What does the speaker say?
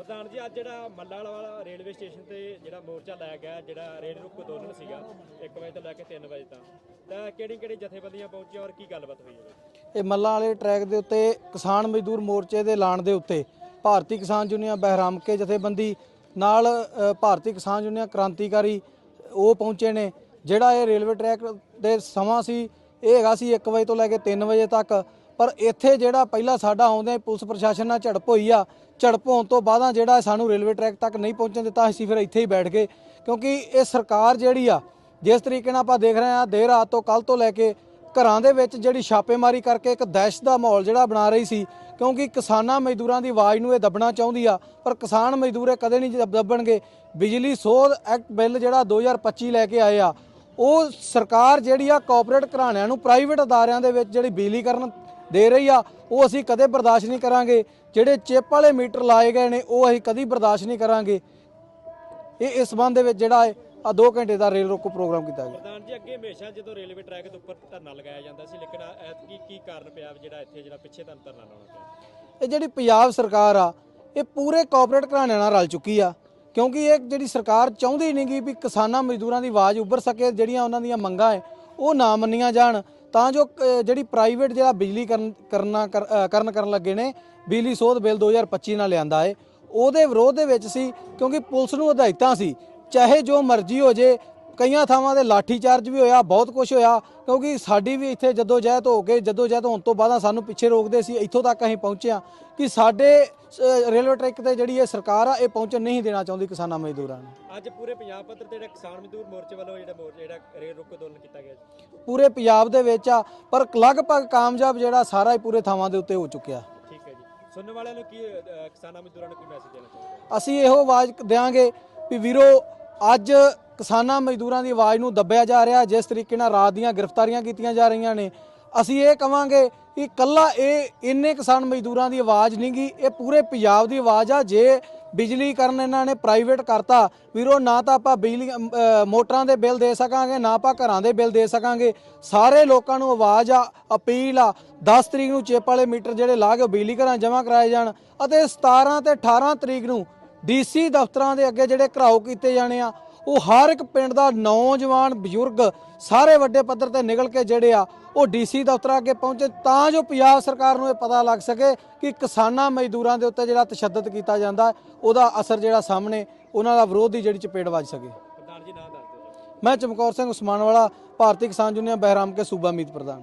ਪ੍ਰਧਾਨ ਜੀ, ਅੱਜ ਜਿਹੜਾ ਮੱਲਾ ਵਾਲਾ ਰੇਲਵੇ ਸਟੇਸ਼ਨ ਤੇ ਜਿਹੜਾ ਮੋਰਚਾ ਲਾਇਆ ਗਿਆ, ਜਿਹੜਾ ਰੇਲ ਰੁਕ ਅੰਦੋਲਨ ਸੀਗਾ 1 ਵਜੇ ਤੋਂ ਲੈ ਕੇ 3 ਵਜੇ ਤੱਕ, ਤਾਂ ਕਿਹੜੀ ਕਿਹੜੀ ਜਥੇਬੰਦੀਆਂ ਪਹੁੰਚੀਆਂ ਔਰ ਕੀ ਗੱਲਬਾਤ ਹੋਈ ਇਹ ਮੱਲਾਂ ਵਾਲੇ ਟਰੈਕ ਦੇ ਉੱਤੇ ਕਿਸਾਨ ਮਜ਼ਦੂਰ ਮੋਰਚੇ ਦੇ ਐਲਾਨ ਦੇ ਉੱਤੇ ਭਾਰਤੀ ਕਿਸਾਨ ਯੂਨੀਅਨ ਬਹਿਰਾਮਕੇ ਜਥੇਬੰਦੀ ਨਾਲ ਭਾਰਤੀ ਕਿਸਾਨ ਯੂਨੀਅਨ ਕ੍ਰਾਂਤੀਕਾਰੀ ਉਹ ਪਹੁੰਚੇ ਨੇ, ਜਿਹੜਾ ਇਹ ਰੇਲਵੇ ਟਰੈਕ ਦੇ ਸਮਾਂ ਸੀ, ਇਹ ਹੈਗਾ ਸੀ 1 ਵਜੇ ਤੋਂ ਲੈ ਕੇ 3 ਵਜੇ ਤੱਕ। ਪਰ ਇੱਥੇ ਜਿਹੜਾ ਪਹਿਲਾਂ ਸਾਡਾ ਆਉਂਦੇ ਪੁਲਿਸ ਪ੍ਰਸ਼ਾਸਨ ਨਾਲ ਝੜਪ ਹੋਈ ਆ, ਝੜਪ ਹੋਣ ਤੋਂ ਬਾਅਦ ਜਿਹੜਾ ਸਾਨੂੰ ਰੇਲਵੇ ਟਰੈਕ ਤੱਕ ਨਹੀਂ ਪਹੁੰਚਣ ਦਿੱਤਾ, ਅਸੀਂ ਫਿਰ ਇੱਥੇ ਹੀ ਬੈਠ ਗਏ। ਕਿਉਂਕਿ ਇਹ ਸਰਕਾਰ ਜਿਹੜੀ ਆ, ਜਿਸ ਤਰੀਕੇ ਨਾਲ ਆਪਾਂ ਦੇਖ ਰਹੇ ਆ ਦੇਰ ਰਾਤ ਤੋਂ ਕੱਲ ਤੋਂ ਲੈ ਕੇ ਘਰਾਂ ਦੇ ਵਿੱਚ ਜਿਹੜੀ ਛਾਪੇਮਾਰੀ ਕਰਕੇ ਇੱਕ ਦਹਿਸ਼ਤ ਦਾ ਮਾਹੌਲ ਜਿਹੜਾ ਬਣਾ ਰਹੀ ਸੀ, ਕਿਉਂਕਿ ਕਿਸਾਨਾਂ ਮਜ਼ਦੂਰਾਂ ਦੀ ਆਵਾਜ਼ ਨੂੰ ਇਹ ਦੱਬਣਾ ਚਾਹੁੰਦੀ ਆ, ਪਰ ਕਿਸਾਨ ਮਜ਼ਦੂਰ ਇਹ ਕਦੇ ਨਹੀਂ ਦਬ- ਦੱਬਣਗੇ। ਬਿਜਲੀ ਸੋਧ ਐਕਟ ਬਿੱਲ ਜਿਹੜਾ 2025 ਲੈ ਕੇ ਆਏ ਆ, ਉਹ ਸਰਕਾਰ ਜਿਹੜੀ ਆ ਕਾਰਪੋਰੇਟ ਘਰਾਣਿਆਂ ਨੂੰ ਪ੍ਰਾਈਵੇਟ ਅਦਾਰਿਆਂ ਦੇ ਵਿੱਚ ਜਿਹੜੀ ਬਿਜਲੀ ਕਰਨ ਦੇ ਰਹੀ ਆ ਉਹ ਅਸੀਂ ਕਦੇ ਬਰਦਾਸ਼ਤ ਨਹੀਂ ਕਰਾਂਗੇ। ਜਿਹੜੇ ਚਿੱਪ ਵਾਲੇ ਮੀਟਰ ਲਾਏ ਗਏ ਨੇ ਉਹ ਅਸੀਂ ਕਦੀ ਬਰਦਾਸ਼ਤ ਨਹੀਂ ਕਰਾਂਗੇ। ਇਹ ਇਸ ਸੰਬੰਧ ਦੇ ਵਿੱਚ ਜਿਹੜਾ ਹੈ ਆ 2 ਘੰਟੇ ਦਾ ਰੇਲ ਰੋਕੋ ਪ੍ਰੋਗਰਾਮ ਕੀਤਾ ਗਿਆ। ਪ੍ਰਧਾਨ ਜੀ ਅੱਗੇ ਹਮੇਸ਼ਾ ਜਦੋਂ ਰੇਲਵੇ ਟਰੈਕ ਦੇ ਉੱਪਰ ਧਰਨਾ ਲਗਾਇਆ ਜਾਂਦਾ ਸੀ ਲੇਕਿਨ ਐਤਕੀ ਕੀ ਕਾਰਨ ਪਿਆ ਜਿਹੜਾ ਇੱਥੇ ਜਿਹੜਾ ਪਿੱਛੇ ਤੁਹਾਨੂੰ ਧਰਨਾ ਲਾਉਣਾ ਪਿਆ? ਇਹ ਜਿਹੜੀ ਪੰਜਾਬ ਸਰਕਾਰ ਆ ਇਹ ਪੂਰੇ ਕਾਰਪੋਰੇਟ ਘਰਾਣਿਆਂ ਨਾਲ ਰਲ ਚੁੱਕੀ ਆ। ਕਿਉਂਕਿ ਇਹ ਜਿਹੜੀ ਸਰਕਾਰ ਚਾਹੁੰਦੀ ਨਹੀਂ ਗੀ ਵੀ ਕਿਸਾਨਾਂ ਮਜ਼ਦੂਰਾਂ ਦੀ ਆਵਾਜ਼ ਉੱਭਰ ਸਕੇ ਜਿਹੜੀਆਂ ਉਹਨਾਂ ਦੀਆਂ ਮੰਗਾਂ ਹੈ ਉਹ ਨਾ ਮੰਨੀਆਂ ਜਾਣ। ਤਾਂ ਜੋ ਜਿਹੜੀ ਪ੍ਰਾਈਵੇਟ ਜਿਹੜਾ ਬਿਜਲੀ ਕਰਨ, ਕਰਨਾ ਕਰਨ ਕਰਨ ਲੱਗੇ ਨੇ, ਬਿਜਲੀ ਸੋਧ ਬਿੱਲ 2025 ਨਾਲ ਲਿਆਂਦਾ ਏ ਉਹਦੇ ਵਿਰੋਧ ਦੇ ਵਿੱਚ ਸੀ, ਕਿਉਂਕਿ ਪੁਲਿਸ ਨੂੰ ਹਦਾਇਤਾਂ ਸੀ, ਚਾਹੇ ਜੋ ਮਰਜ਼ੀ ਹੋ ਜੇ ਕਈਆਂ ਥਾਵਾਂ ਤੇ ਲਾਠੀ ਚਾਰਜ ਵੀ ਹੋਇਆ ਬਹੁਤ ਕੁਝ ਹੋਇਆ ਕਿਉਂਕਿ ਸਾਡੀ ਵੀ ਇੱਥੇ ਜਦੋਂ ਜਹਿਦ ਹੋ ਕੇ ਜਦੋਂ ਜਹਿਦ ਹੋਣ ਤੋਂ ਬਾਅਦ ਸਾਨੂੰ ਪਿੱਛੇ ਰੋਕਦੇ ਸੀ ਇੱਥੋਂ ਤੱਕ ਅਸੀਂ ਪਹੁੰਚੇ ਹਾਂ ਕਿ ਸਾਡੇ ਰੇਲਵੇ ਟਰੈਕ ਤੇ ਜਿਹੜੀ ਇਹ ਸਰਕਾਰ ਆ ਇਹ ਪਹੁੰਚਣ ਨਹੀਂ ਦੇਣਾ ਚਾਹੁੰਦੀ ਕਿਸਾਨਾਂ ਮਜ਼ਦੂਰਾਂ ਨੂੰ। ਅੱਜ ਪੂਰੇ ਪੰਜਾਬ ਪੱਧਰ ਤੇ ਜਿਹੜਾ ਕਿਸਾਨ ਮਜ਼ਦੂਰ ਮੋਰਚੇ ਵੱਲੋਂ ਜਿਹੜਾ ਮੋਰਚਾ ਜਿਹੜਾ ਰੇਲ ਰੁਕ ਅੰਦੋਲਨ ਕੀਤਾ ਗਿਆ ਪੂਰੇ ਪੰਜਾਬ ਦੇ ਵਿੱਚ ਆ ਪਰ ਲਗਭਗ ਕਾਮਯਾਬ ਜਿਹੜਾ ਸਾਰਾ ਹੀ ਪੂਰੇ ਥਾਵਾਂ ਦੇ ਉੱਤੇ ਹੋ ਚੁੱਕਿਆ। ਠੀਕ ਹੈ ਜੀ। ਸੁਣਨ ਵਾਲਿਆਂ ਨੂੰ ਕੀ ਕਿਸਾਨਾਂ ਮਜ਼ਦੂਰਾਂ ਨੂੰ ਕੀ ਮੈਸੇਜ ਦੇਣਾ ਚਾਹੁੰਦੇ ਅਸੀਂ ਇਹੋ ਆਵਾਜ਼ ਦਿਆਂਗੇ ਵੀ ਵੀਰੋ ਅੱਜ ਕਿਸਾਨਾਂ ਮਜ਼ਦੂਰਾਂ ਦੀ ਆਵਾਜ਼ ਨੂੰ ਦੱਬਿਆ ਜਾ ਰਿਹਾ ਜਿਸ ਤਰੀਕੇ ਨਾਲ ਰਾਤ ਦੀਆਂ ਗ੍ਰਿਫਤਾਰੀਆਂ ਕੀਤੀਆਂ ਜਾ ਰਹੀਆਂ ਨੇ। ਅਸੀਂ ਇਹ ਕਵਾਂਗੇ ਕਿ ਕੱਲਾ ਇਹ ਇੰਨੇ ਕਿਸਾਨ ਮਜ਼ਦੂਰਾਂ ਦੀ ਆਵਾਜ਼ ਨਹੀਂ ਗੀ, ਇਹ ਪੂਰੇ ਪੰਜਾਬ ਦੀ ਆਵਾਜ਼ ਆ। ਜੇ ਬਿਜਲੀਕਰਨ ਇਹਨਾਂ ਨੇ ਪ੍ਰਾਈਵੇਟ ਕਰਤਾ, ਵੀਰੋ, ਨਾ ਤਾਂ ਆਪਾਂ ਬਿਜਲੀ ਮੋਟਰਾਂ ਦੇ ਬਿੱਲ ਦੇ ਸਕਾਂਗੇ, ਨਾ ਆਪਾਂ ਘਰਾਂ ਦੇ ਬਿੱਲ ਦੇ ਸਕਾਂਗੇ। ਸਾਰੇ ਲੋਕਾਂ ਨੂੰ ਆਵਾਜ਼ ਆ, ਅਪੀਲ ਆ 10 ਤਰੀਕ ਨੂੰ ਚੇਪ ਵਾਲੇ ਮੀਟਰ ਜਿਹੜੇ ਲਾ ਕੇ ਉਹ ਬਿਜਲੀ ਘਰਾਂ ਜਮ੍ਹਾਂ ਕਰਾਏ ਜਾਣ ਅਤੇ 17 ਤੇ 18 ਤਰੀਕ ਨੂੰ ਡੀਸੀ ਦਫ਼ਤਰਾਂ ਦੇ ਅੱਗੇ ਜਿਹੜੇ ਘਰਾਓ ਕੀਤੇ ਜਾਣੇ ਆ ਉਹ ਹਰ ਇੱਕ ਪਿੰਡ ਦਾ ਨੌਜਵਾਨ ਬਜ਼ੁਰਗ ਸਾਰੇ ਵੱਡੇ ਪੱਧਰ ਤੇ ਨਿਕਲ ਕੇ ਜਿਹੜੇ ਆ ਉਹ ਡੀਸੀ ਦਫ਼ਤਰਾਂ ਅੱਗੇ ਪਹੁੰਚੇ ਤਾਂ ਜੋ ਪੰਜਾਬ ਸਰਕਾਰ ਨੂੰ ਇਹ ਪਤਾ ਲੱਗ ਸਕੇ ਕਿ ਕਿਸਾਨਾਂ ਮਜ਼ਦੂਰਾਂ ਦੇ ਉੱਤੇ ਜਿਹੜਾ ਤਸ਼ੱਦਦ ਕੀਤਾ ਜਾਂਦਾ ਉਹਦਾ ਅਸਰ ਜਿਹੜਾ ਸਾਹਮਣੇ ਉਹਨਾਂ ਦਾ ਵਿਰੋਧ ਦੀ ਜਿਹੜੀ ਚਪੇੜ ਵੱਜ ਸਕੇ। ਪ੍ਰਧਾਨ ਜੀ ਨਾਂ ਦੱਸ ਦਿਓ ਜੀ। ਮੈਂ ਚਮਕੌਰ ਸਿੰਘ ਉਸਮਾਨ ਵਾਲਾ ਭਾਰਤੀ ਕਿਸਾਨ ਯੂਨੀਅਨ ਬਹਿਰਾਮ ਕੇ ਸੂਬਾ ਮੀਤ ਪ੍ਰਧਾਨ।